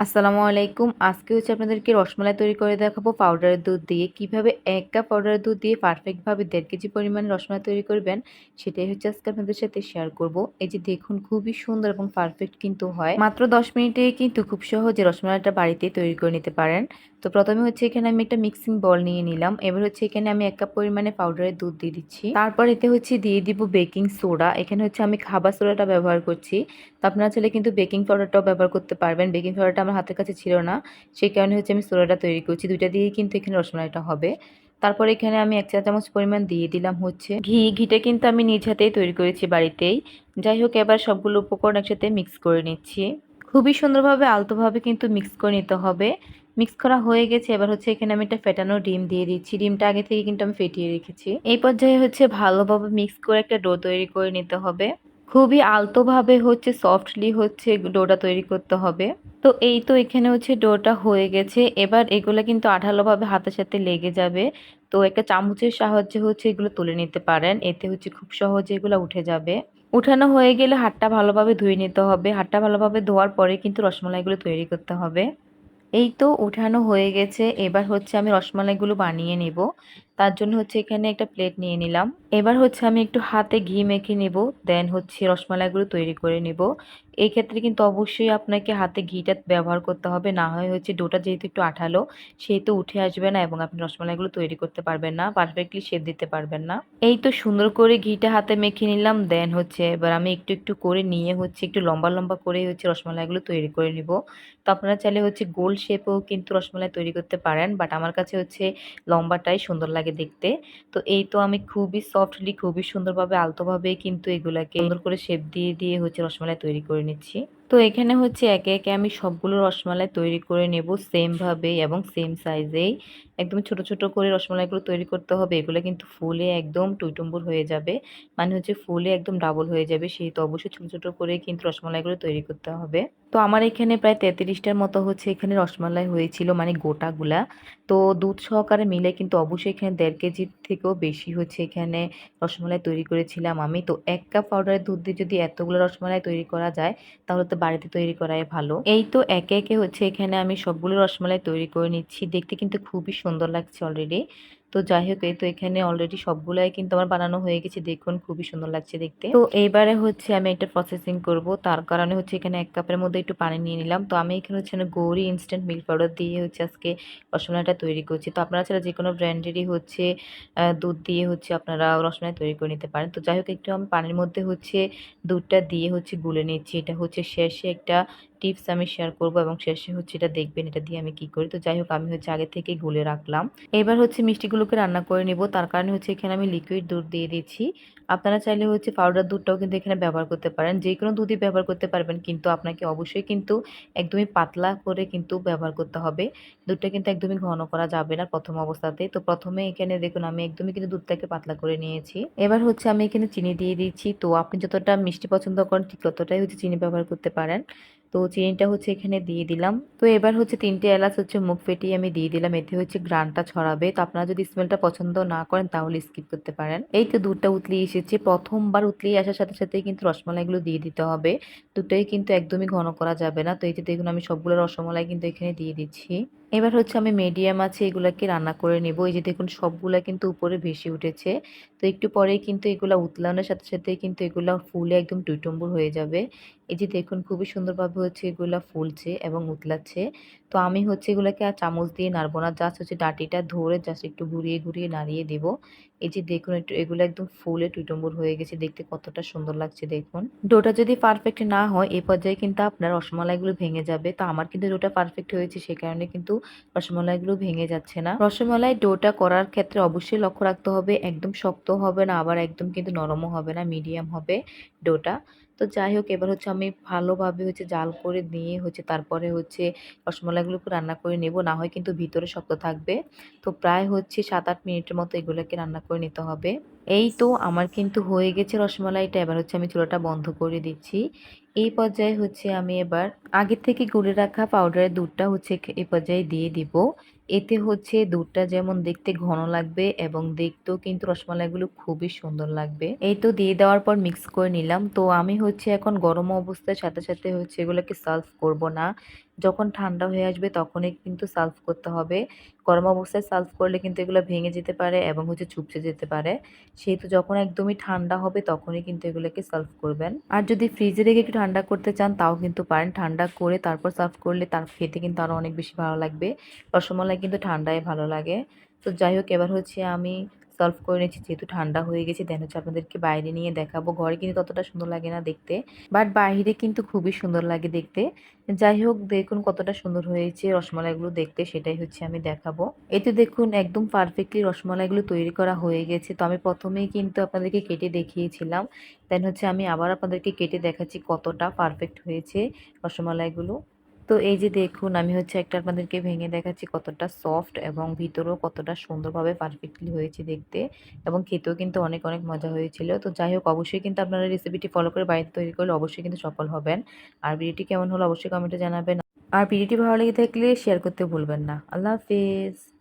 আসসালামু আলাইকুম। আজকে হচ্ছে আপনাদেরকে রসমালাই তৈরি করে দেখাবো পাউডারের দুধ দিয়ে। কীভাবে এক কাপ পাউডারের দুধ দিয়ে পারফেক্টভাবে দেড় কেজি পরিমাণে রসমালাই তৈরি করবেন, সেটাই হচ্ছে আজকে আপনাদের সাথে শেয়ার করব। এই যে দেখুন, খুবই সুন্দর এবং পারফেক্ট কিন্তু হয়। মাত্র দশ মিনিটে কিন্তু খুব সহজে রসমালাইটা বাড়িতে তৈরি করে নিতে পারেন। তো প্রথমে হচ্ছে এখানে আমি একটা মিক্সিং বল নিয়ে নিলাম। এবার হচ্ছে এখানে আমি এক কাপ পরিমাণে পাউডারের দুধ দিয়ে দিচ্ছি। তারপর এতে হচ্ছে দিয়ে দিব বেকিং সোডা এখানে হচ্ছে আমি খাবার সোডাটা ব্যবহার করছি। তো আপনারা চাইলে কিন্তু বেকিং পাউডারটাও ব্যবহার করতে পারবেন। বেকিং পাউডারটা আমার হাতের কাছে ছিল না। সেই কারণে হচ্ছে আমি সোডাটা তৈরি করছি। দুইটা দিয়েই কিন্তু এখানে রসমালাইটা হবে। তারপর এখানে আমি এক চা চামচ পরিমাণ দিয়ে দিলাম হচ্ছে ঘি। ঘিটা কিন্তু আমি নিজ হাতেই তৈরি করেছি বাড়িতেই। যাই হোক, এবার সবগুলো উপকরণ একসাথে মিক্স করে নিচ্ছি। খুবই সুন্দরভাবে, আলতোভাবে কিন্তু মিক্স করে নিতে হবে। মিক্স করা হয়ে গেছে, এবার হচ্ছে এখানে আমি একটা ফেটানো ডিম দিয়ে দিচ্ছি। ডিমটা আগে থেকে কিন্তু আমি ফেটিয়ে রেখেছি। এই পর্যায়ে হচ্ছে ভালোভাবে মিক্স করে একটা ডো তৈরি করে নিতে হবে। খুবই আলতোভাবে হচ্ছে, সফটলি হচ্ছে ডোটা তৈরি করতে হবে। তো এই তো এখানে হচ্ছে ডোটা হয়ে গেছে। এবার এগুলো কিন্তু আঠালোভাবে হাতের সাথে লেগে যাবে। তো একটা চামচের সাহায্যে হচ্ছে এগুলো তুলে নিতে পারেন। এতে হচ্ছে খুব সহজে এগুলো উঠে যাবে। উঠানো হয়ে গেলে হাতটা ভালোভাবে ধুয়ে নিতে হবে। হাতটা ভালোভাবে ধোয়ার পরে কিন্তু রসমালাইগুলো তৈরি করতে হবে। এই তো উঠানো হয়ে গেছে এবার হচ্ছে আমি রসমালাইগুলো বানিয়ে নিব। তার জন্য হচ্ছে এখানে একটা প্লেট নিয়ে নিলাম। এবার হচ্ছে আমি একটু হাতে ঘি মেখে নেব দেন হচ্ছে রসমালাইগুলো তৈরি করে নেব। এই ক্ষেত্রে কিন্তু অবশ্যই আপনাকে হাতে ঘিটা ব্যবহার করতে হবে, না হয় হচ্ছে ডোটা যেহেতু একটু আঠালো, সেহেতু উঠে আসবে না এবং আপনি রসমালাইগুলো তৈরি করতে পারবেন না পারফেক্টলি শেপ দিতে পারবেন না। এই তো সুন্দর করে ঘিটা হাতে মেখে নিলাম দেন হচ্ছে এবার আমি একটু একটু করে নিয়ে হচ্ছে একটু লম্বা লম্বা করে হচ্ছে রসমালাইগুলো তৈরি করে নিব। তো আপনারা চাইলে হচ্ছে গোল শেপেও কিন্তু রসমালাই তৈরি করতে পারেন বাট আমার কাছে হচ্ছে লম্বাটাই সুন্দর লাগে দেখতে। তো এই তো আমি খুবই সফটলি খুবই সুন্দরভাবে, আলতোভাবে কিন্তু এগুলাকে সুন্দর করে শেপ দিয়ে দিয়ে হচ্ছে রসমালাই তৈরি করে নিচ্ছি। তো এখানে হচ্ছে একে একে আমি সবগুলো রসমালাই তৈরি করে নেব সেমভাবে এবং সেম সাইজেই একদম ছোট ছোট করে রসমালাইগুলো তৈরি করতে হবে, এগুলো কিন্তু ফুলে একদম টুইটুম্বুর হয়ে যাবে। মানে হচ্ছে ফুলে একদম ডাবল হয়ে যাবে, সেই তো অবশ্যই ছোট ছোট করে কিন্তু রসমালাইগুলো তৈরি করতে হবে। তো আমার এখানে প্রায় তেত্রিশটার মতো হচ্ছে এখানে রসমালাই হয়েছিল মানে গোটাগুলা। তো দুধ সহকারে মিলে কিন্তু অবশ্যই এখানে দেড় কেজির থেকেও বেশি হচ্ছে এখানে রসমালাই তৈরি করেছিলাম আমি। তো এক কাপ পাউডারের দুধ দিয়ে যদি এতগুলো রসমালাই তৈরি করা যায়, তাহলে তো বাড়িতে তৈরি করাই ভালো। এই তো একে একে হচ্ছে এখানে আমি সবগুলো রসমালাই তৈরি করে নিচ্ছি। দেখতে কিন্তু খুবই সুন্দর লাগছে অলরেডি তো যাই হোক, এই তো এখানে অলরেডি সবগুলাই কিন্তু আমার বানানো হয়ে গেছে। দেখুন, খুবই সুন্দর লাগছে দেখতে। তো এইবারে হচ্ছে আমি একটা প্রসেসিং করব। তার কারণে হচ্ছে এখানে এক কাপের মধ্যে একটু পানি নিয়ে নিলাম। তো আমি এখানে হচ্ছে গৌরি ইনস্ট্যান্ট মিল্ক পাউডার দিয়ে হচ্ছে আজকে রসমালাইটা তৈরি করছি। তো আপনারা ছাড়া যে কোনো ব্র্যান্ডেরই হচ্ছে দুধ দিয়ে হচ্ছে আপনারা রসমালাই তৈরি করে নিতে পারেন। তো যাই হোক, একটু আমি পানির মধ্যে হচ্ছে দুধটা দিয়ে হচ্ছে গুলে নিচ্ছি। এটা হচ্ছে শেষে একটা টিপস আমি শেয়ার করব এবং শেষে হচ্ছে এটা দেখবেন এটা দিয়ে আমি কি করি। তো যাই হোক, আমি হচ্ছে আগে থেকে গুলে রাখলাম। এবার হচ্ছে মিষ্টিগুলোকে রান্না করে নিব। তার কারণে হচ্ছে এখানে আমি লিকুইড দুধ দিয়ে দিচ্ছি। আপনারা চাইলে হচ্ছে পাউডার দুধটাও কিন্তু এখানে ব্যবহার করতে পারেন। যে কোনো দুধই ব্যবহার করতে পারবেন, কিন্তু আপনাকে অবশ্যই কিন্তু একদমই পাতলা করে কিন্তু ব্যবহার করতে হবে। দুধটা কিন্তু একদমই ঘন করা যাবে না প্রথম অবস্থাতে। তো প্রথমে এখানে দেখুন, আমি একদমই কিন্তু দুধটাকে পাতলা করে নিয়েছি। এবার হচ্ছে আমি এখানে চিনি দিয়ে দিচ্ছি। তো আপনি যতটা মিষ্টি পছন্দ করেন, ঠিক ততটাই হচ্ছে চিনি ব্যবহার করতে পারেন। তো চিনিটা হচ্ছে এখানে দিয়ে দিলাম। তো এবার হচ্ছে তিনটে এলাচ হচ্ছে মুখ ফেটিয়ে আমি দিয়ে দিলাম। এতে হচ্ছে গ্রানটা ছড়াবে। তো আপনারা যদি স্মেলটা পছন্দ না করেন তাহলে স্কিপ করতে পারেন। এই তো দুধটা উতলিয়ে এসেছে। প্রথমবার উতলিয়ে আসার সাথে সাথে কিন্তু রসমালাইগুলো দিয়ে দিতে হবে। দুটোই কিন্তু একদমই ঘন করা যাবে না। তো এই যে দেখুন আমি সবগুলো রসমালাই কিন্তু এখানে দিয়ে দিচ্ছি। এবার হচ্ছে আমি মিডিয়াম আছে, এগুলাকে রান্না করে নেব। এই যে দেখুন, সবগুলা কিন্তু উপরে ভেসে উঠেছে। তো একটু পরে কিন্তু এগুলা উতলানোর সাথে সাথে কিন্তু এগুলা ফুলে একদম টুইটম্বুর হয়ে যাবে। এই যে দেখুন, খুবই সুন্দরভাবে হচ্ছে এগুলা ফুলছে এবং উতলাচ্ছে। তো আমি হচ্ছে এগুলাকে আর চামচ দিয়ে নাড়বো না, জাস্ট হচ্ছে ডাটিটা ধরে জাস্ট একটু ঘুরিয়ে ঘুরিয়ে নাড়িয়ে দেব। এই যে দেখুন, একটু এগুলো একদম ফুলে টুইটম্বুর হয়ে গেছে। দেখতে কতটা সুন্দর লাগছে দেখুন। ডোটা যদি পারফেক্ট না হয় এই পর্যায়ে কিন্তু আপনার রসমালাইগুলো ভেঙে যাবে। তো আমার কিন্তু ডোটা পারফেক্ট হয়েছে, সে কারণে কিন্তু রসমালাইগুলো ভেঙে যাচ্ছে না। রসমালাই ডোটা করার ক্ষেত্রে অবশ্যই লক্ষ্য রাখতে হবে, একদম শক্ত হবে না, আবার একদম কিন্তু নরমও হবে না মিডিয়াম হবে ডোটা। তো যাই হোক, এবার হচ্ছে আমি ভালোভাবে হচ্ছে জাল করে নিয়ে হচ্ছে তারপরে হচ্ছে রসমালাইগুলোকে রান্না করে নেব। না হয় কিন্তু ভিতরে শক্ত থাকবে। তো প্রায় হচ্ছে সাত আট মিনিটের মতো এগুলোকে রান্না করে নিতে হবে। এই তো আমার কিন্তু হয়ে গেছে রসমালাইটা। এবার হচ্ছে আমি চুলাটা বন্ধ করে দিচ্ছি। এই পর্যায়ে হচ্ছে আমি এবার আগে থেকে গুলে রাখা পাউডারের দুধটা হচ্ছে এই পর্যায়ে দিয়ে দিব। এতে হচ্ছে দুধটা যেমন দেখতে ঘন লাগবে এবং দেখতেও কিন্তু রসমালাইগুলো খুবই সুন্দর লাগবে। এই তো দিয়ে দেওয়ার পর মিক্স করে নিলাম। তো আমি হচ্ছে এখন গরম অবস্থায় সাথে সাথে হচ্ছে এগুলোকে সার্ভ করব না। যখন ঠান্ডা হয়ে আসবে তখনই কিন্তু সার্ভ করতে হবে। গরম অবস্থায় সার্ভ করলে কিন্তু এগুলো ভেঙে যেতে পারে এবং হচ্ছে চুপসে যেতে পারে। সেহেতু যখন একদমই ঠান্ডা হবে তখনই কিন্তু এগুলোকে সার্ভ করবেন। আর যদি ফ্রিজে রেখে একটু ঠান্ডা করতে চান তাও কিন্তু পারেন। ঠান্ডা করে তারপর সার্ভ করলে তার খেতে কিন্তু আরও অনেক বেশি ভালো লাগবে। রসমালাই কিন্তু ঠান্ডায় ভালো লাগে। তো যাই হোক, এবার হচ্ছে আমি সলভ করে নিচ্ছি, যেহেতু ঠান্ডা হয়ে গেছে দেন হচ্ছে আপনাদেরকে বাইরে নিয়ে দেখাবো। ঘরে কিন্তু ততটা সুন্দর লাগে না দেখতে বাট বাইরে কিন্তু খুবই সুন্দর লাগে দেখতে। যাই হোক, দেখুন কতটা সুন্দর হয়েছে রসমালাইগুলো দেখতে, সেটাই হচ্ছে আমি দেখাবো। এতে দেখুন একদম পারফেক্টলি রসমালাইগুলো তৈরি করা হয়ে গেছে। তো আমি প্রথমেই কিন্তু আপনাদেরকে কেটে দেখিয়েছিলাম দেন হচ্ছে আমি আবার আপনাদেরকে কেটে দেখাচ্ছি কতটা পারফেক্ট হয়েছে রসমালাইগুলো। তো এই যে দেখুন, আমি হচ্ছে একটা আপনাদেরকে ভেঙে দেখাচ্ছি কতটা সফট এবং ভিতরেও কতটা সুন্দরভাবে পারফেক্টলি হয়েছে দেখতে এবং খেতেও কিন্তু অনেক অনেক মজা হয়েছিল। তো যাই হোক, অবশ্যই কিন্তু আপনারা রেসিপিটি ফলো করে বাড়িতে তৈরি করলে অবশ্যই কিন্তু সফল হবেন। আর ভিডিওটি কেমন হলো অবশ্যই কমেন্টে জানাবেন। আর ভিডিওটি ভালো লেগে থাকলে শেয়ার করতে ভুলবেন না। আল্লাহ হাফিজ।